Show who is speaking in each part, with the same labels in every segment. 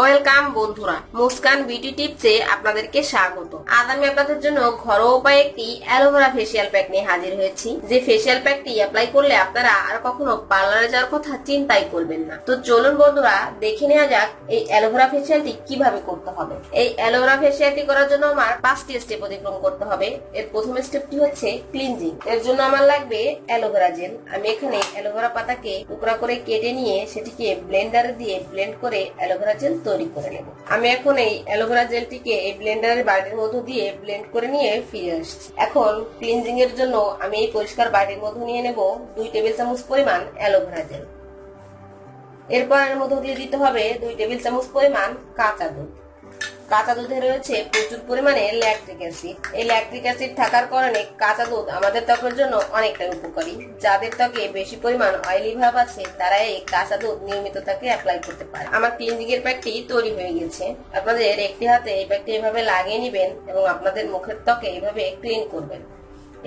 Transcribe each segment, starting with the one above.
Speaker 1: Welcome বন্ধুরা Muskan beauty টিপসে আপনাদেরকে স্বাগত। আজ আমি আপনাদের জন্য ঘরোয়া উপায়ে একটি অ্যালোভেরা ফেসিয়াল প্যাক নিয়ে হাজির হয়েছি। যে ফেসিয়াল প্যাকটি অ্যাপ্লাই করলে আপনারা আর কখনো পার্লারে যাওয়ার কথা চিন্তাই করবেন না। তো চলুন বন্ধুরা, দেখে নেওয়া যাক এই অ্যালোভেরা ফেসিয়ালটি কীভাবে করতে হবে। এই অ্যালোভেরা ফেসিয়ালটি করার জন্য আমার পাঁচটি স্টেপ অতিক্রম করতে হবে। এর প্রথম স্টেপটি হচ্ছে ক্লিনজিং এর জন্য আমার লাগবে অ্যালোভেরা জেল আমি এখানে অ্যালোভেরা পাতাকে টুকরা করে কেটে নিয়ে সেটিকে ব্লেন্ডারে দিয়ে ব্লেন্ড করে অ্যালোভেরা জেল তৈরি করে নেব। আমি এখন এই অ্যালোভেরা জেলটিকে এই ব্লেন্ডারের বাটির মধ্যে দিয়ে ব্লেন্ড করে নিয়ে ফিরে আসছি। এখন ক্লিনজিং এর জন্য আমি এই পরিষ্কার বাটির মধু নিয়ে নেব দুই টেবিল চামচ পরিমাণ অ্যালোভেরা জেল। এরপর এর মধু দিয়ে দিতে হবে দুই টেবিল চামচ পরিমাণ কাঁচা দুধ। কাঁচা দুধে রয়েছে প্রচুর পরিমাণে ল্যাকট্রিক অ্যাসিড এই ল্যাকট্রিক অ্যাসিড থাকার কারণে কাঁচা দুধ আমাদের ত্বকের জন্য অনেকটাই উপকারী। যাদের ত্বকে বেশি পরিমাণ অয়েলি ভাব আছে, তারা এই কাঁচা দুধ নিয়মিত তাকে অ্যাপ্লাই করতে পারে। আমার ক্লিনজিং এর প্যাকটি তৈরি হয়ে গেছে। আপনাদের একটি হাতে এই প্যাকটি এভাবে লাগিয়ে নেবেন এবং আপনাদের মুখের ত্বকে এভাবে ক্লিন করবেন।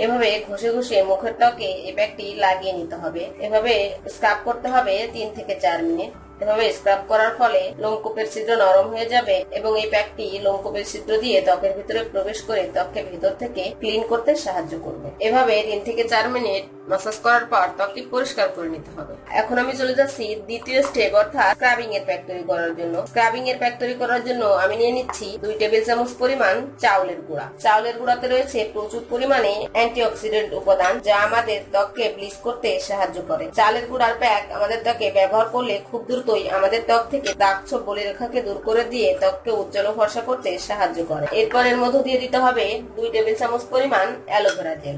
Speaker 1: এভাবে ঘষে ঘষে মুখের ত্বকে এই প্যাকটি লাগিয়ে নিতে হবে। এভাবে স্ক্রাব করতে হবে তিন থেকে চার মিনিট। এভাবে স্ক্রাব করার ফলে লোমকূপের ছিদ্র নরম হয়ে যাবে এবং এই প্যাকটি লোমকূপের ছিদ্র দিয়ে ত্বকের ভিতরে প্রবেশ করে ত্বককে ভিতর থেকে ক্লিন করতে সাহায্য করবে। এভাবে তিন থেকে চার মিনিট মাসাজ করার পর ত্বকটি পরিষ্কার করে নিতে হবে। এখন আমি চলে যাচ্ছি দ্বিতীয় স্টেপ অর্থাৎ স্ক্রাবিং এর প্যাক তৈরি করার জন্য। স্ক্রাবিং এর প্যাক তৈরি করার জন্য আমি নিয়ে নিচ্ছি দুই টেবিল চামচ পরিমাণ চাউলের গুঁড়া। চাউলের গুঁড়াতে রয়েছে প্রচুর পরিমাণে অ্যান্টিঅক্সিডেন্ট উপাদান যা আমাদের ত্বককে ব্লিচ করতে সাহায্য করে। চালের গুঁড়ার প্যাক আমাদের ত্বকে ব্যবহার করলে খুব দ্রুতই আমাদের ত্বক থেকে দাগ ছোপ বলি রেখাকে দূর করে দিয়ে ত্বককে উজ্জ্বল ও ফর্সা করতে সাহায্য করে। এরপর এর মধ্যে দিয়ে দিতে হবে দুই টেবিল চামচ পরিমাণ অ্যালোভেরা জেল।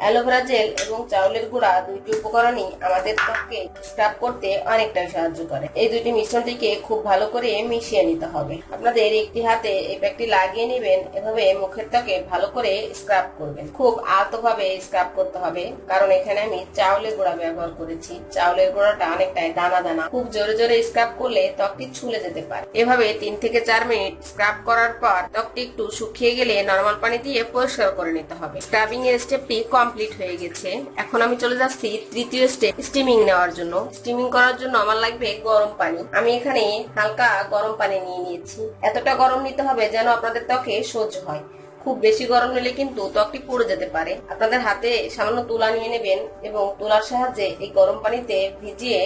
Speaker 1: অ্যালোভেরা জেল এবং চাউলের গুঁড়া দুইটি উপকরণই আমাদের ত্বককে স্ক্রাব করতে অনেকটাই সাহায্য করে। এই দুইটি মিশ্রণটিকে খুব ভালো করে মিশিয়ে নিতে হবে। আপনাদের একটি হাতে এই প্যাকটি লাগিয়ে নেবেন, এভাবে মুখের ত্বকে ভালো করে স্ক্রাব করবেন। খুব আলতোভাবে স্ক্রাব করতে হবে, কারণ এখানে আমি চাউলের গুঁড়া ব্যবহার করেছি। চাউলের গুঁড়াটা অনেকটাই দানা দানা খুব জোরে জোরে স্ক্রাব করলে ত্বকটি ছুলে যেতে পারে। এভাবে তিন থেকে চার মিনিট স্ক্রাব করার পর ত্বকটি একটু শুকিয়ে গেলে নর্মাল পানি দিয়ে পরিষ্কার করে নিতে হবে। স্ক্রাবিং এর স্টেপটি কমপ্লিট হয়ে গেছে। এখন আমি চলে যাচ্ছি তৃতীয় স্টেপ স্টিমিং নেওয়ার জন্য। স্টিমিং করার জন্য আমার লাগবে গরম পানি। আমি এখানে হালকা গরম পানি নিয়ে নিয়েছি। এতটা গরম নিতে হবে যেন আপনাদের ত্বকে সহ্য হয়। খুব বেশি গরম নিলে কিন্তু ত্বকটি পড়ে যেতে পারে। আপনাদের হাতে সামান্য তুলা নিয়ে নেবেন এবং তুলার সাহায্যে এই গরম পানিতে ভিজিয়ে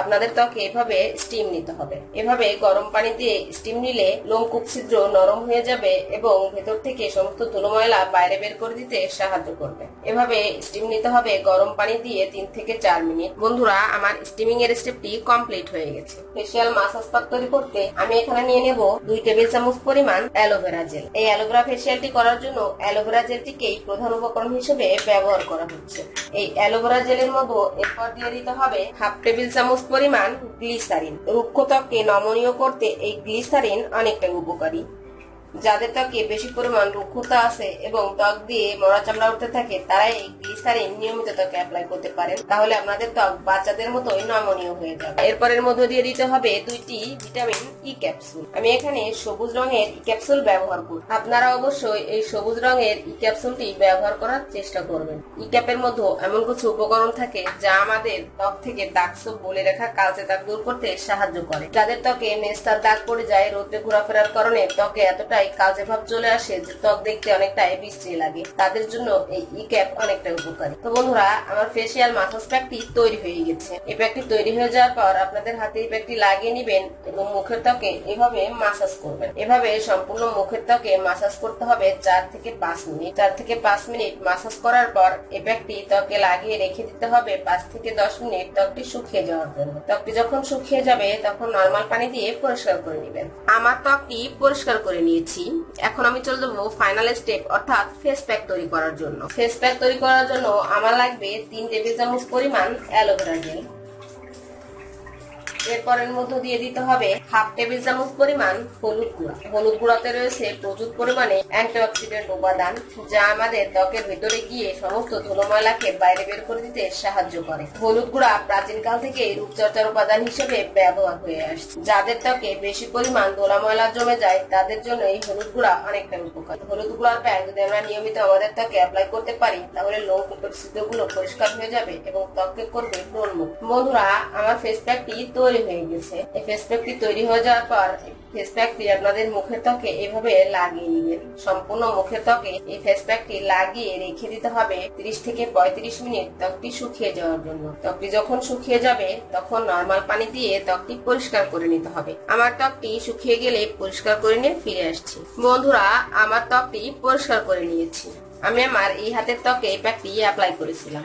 Speaker 1: আপনাদের ত্বকে এভাবে স্টিম নিতে হবে। এভাবে গরম পানি দিয়ে স্টিম নিলে লোমকূপ ছিদ্র নরম হয়ে যাবে এবং ভেতর থেকে সমস্ত ধুলো ময়লা বাইরে বের করে দিতে সাহায্য করবে। এভাবে স্টিম নিতে হবে গরম পানি দিয়ে তিন থেকে চার মিনিট। বন্ধুরা, আমার স্টিমিং এর স্টেপটি কমপ্লিট হয়ে গেছে। ফেসিয়াল মাসাজ পাক তৈরি করতে আমি এখানে নিয়ে নেব দুই টেবিল চামচ পরিমাণ অ্যালোভেরা জেল। এই অ্যালোভেরা ফেসিয়ালটি করার জন্য অ্যালোভেরা জেলটিকেই প্রধান উপকরণ হিসেবে ব্যবহার করা হচ্ছে। এই অ্যালোভেরা জেলের মধ্যে এরপর দিয়ে দিতে হবে হাফ টেবিল চামচ পরিমাণ গ্লিসারিন। রুক্ষ ত্বককে নমনীয় করতে এই গ্লিসারিন অনেকটাই উপকারী। যাদের ত্বকে বেশি পরিমাণ রুক্ষতা আছে এবং ত্বক দিয়ে মরা চামড়া উঠতে থাকে, তারাই এই গ্লিসারিন নিয়মিত ত্বকে অ্যাপ্লাই করতে পারেন, তাহলে আপনাদের ত্বক বাচ্চাদের মতোই নমনীয় হয়ে যাবে। এরপরের মধ্যে দিয়ে দিতে হবে দুইটি ভিটামিন ই ক্যাপসুল আমি এখানে সবুজ রঙের ই ক্যাপসুল ব্যবহার করি আপনারা অবশ্যই এই সবুজ রঙের ই ক্যাপসুলটি ব্যবহার করার চেষ্টা করবেন। ই ক্যাপের মধ্যে এমন কিছু উপকরণ থাকে যা আমাদের ত্বক থেকে দাগ সব বলে রাখা কালচে দাগ দূর করতে সাহায্য করে। যাদের ত্বকে নেস্তার দাগ পড়ে যায়, রোদে ঘোরাফেরার কারণে ত্বকে এতটাই কালচে ভাব চলে আসে যে ত্বক দেখতে অনেকটাই বিশ্রী লাগে। তাদের জন্য এই ই ক্যাপ অনেকটা উপকারী। তো বন্ধুরা, আমার ফেসিয়াল মাসাজ প্যাকটি তৈরি হয়ে গেছে। এই প্যাকটি তৈরি হয়ে যাওয়ার পর আপনাদের হাতে এই প্যাকটি লাগিয়ে নিবেন এবং মুখের ত্বকে এভাবে মাসাজ করবেন। এভাবে সম্পূর্ণ মুখের ত্বকে মাসাজ করতে হবে চার থেকে পাঁচ মিনিট। চার থেকে পাঁচ মিনিট মাসাজ করার পর এই প্যাকটি ত্বকে লাগিয়ে রেখে দিতে হবে পাঁচ থেকে দশ মিনিট ত্বকটি শুকিয়ে যাওয়ার জন্য। ত্বকটি যখন শুকিয়ে যাবে, তখন নর্মাল পানি দিয়ে পরিষ্কার করে নেবেন। আমার ত্বকটি পরিষ্কার করে নিয়েছি। এখন আমি চলে যাব ফাইনাল স্টেপ অর্থাৎ ফেস প্যাক তৈরি করার জন্য। ফেস প্যাক তৈরি করার জন্য আমার লাগবে তিন টেবিল চামচ পরিমাণ অ্যালোভেরা জেল। এরপরের মধ্যে দিয়ে দিতে হবে হাফ টেবিল চামচ পরিমাণ হলুদ গুঁড়া। হলুদ গুঁড়াতে রয়েছে প্রচুর পরিমাণে অ্যান্টিঅক্সিডেন্ট উপাদান, যা আমাদের ত্বকের ভেতরে গিয়ে সমস্ত ধুলো ময়লাকে বাইরে বের করে দিতে সাহায্য করে। হলুদ গুঁড়া প্রাচীনকাল থেকে রূপচর্চার উপাদান হিসেবে ব্যবহার হয়ে আসছে। যাদের ত্বকে বেশি পরিমাণ দোলা ময়লা জমে যায়, তাদের জন্য এই হলুদ গুঁড়া অনেকটা উপকার। হলুদ গুঁড়ার প্যাক যদি আমরা নিয়মিত আমাদের ত্বকে অ্যাপ্লাই করতে পারি, তাহলে লোম কূপের পরিষ্কার হয়ে যাবে এবং ত্বককে করবে ব্রণমুখ বন্ধুরা, আমার ফেস প্যাকটি তৈরি হয়ে গেছে। এই ফেস প্যাকটি তৈরি হয়ে যাওয়ার পর ফেস প্যাকটি আপনাদের মুখের ত্বকে এভাবে লাগিয়ে নেবেন সম্পূর্ণ মুখের ত্বকে এই ফেস প্যাকটি লাগিয়ে রেখে দিতে হবে 30 থেকে 35 মিনিট ত্বকটি শুকিয়ে যাওয়ার জন্য। ত্বকটি যখন শুকিয়ে যাবে, তখন নর্মাল পানি দিয়ে ত্বকটি পরিষ্কার করে নিতে হবে। আমার ত্বকটি শুকিয়ে গেলে পরিষ্কার করে নিয়ে ফিরে আসছি। বন্ধুরা, আমার ত্বকটি পরিষ্কার করে নিয়েছি। আমি আমার এই হাতের ত্বকে এই প্যাকটি অ্যাপ্লাই করেছিলাম।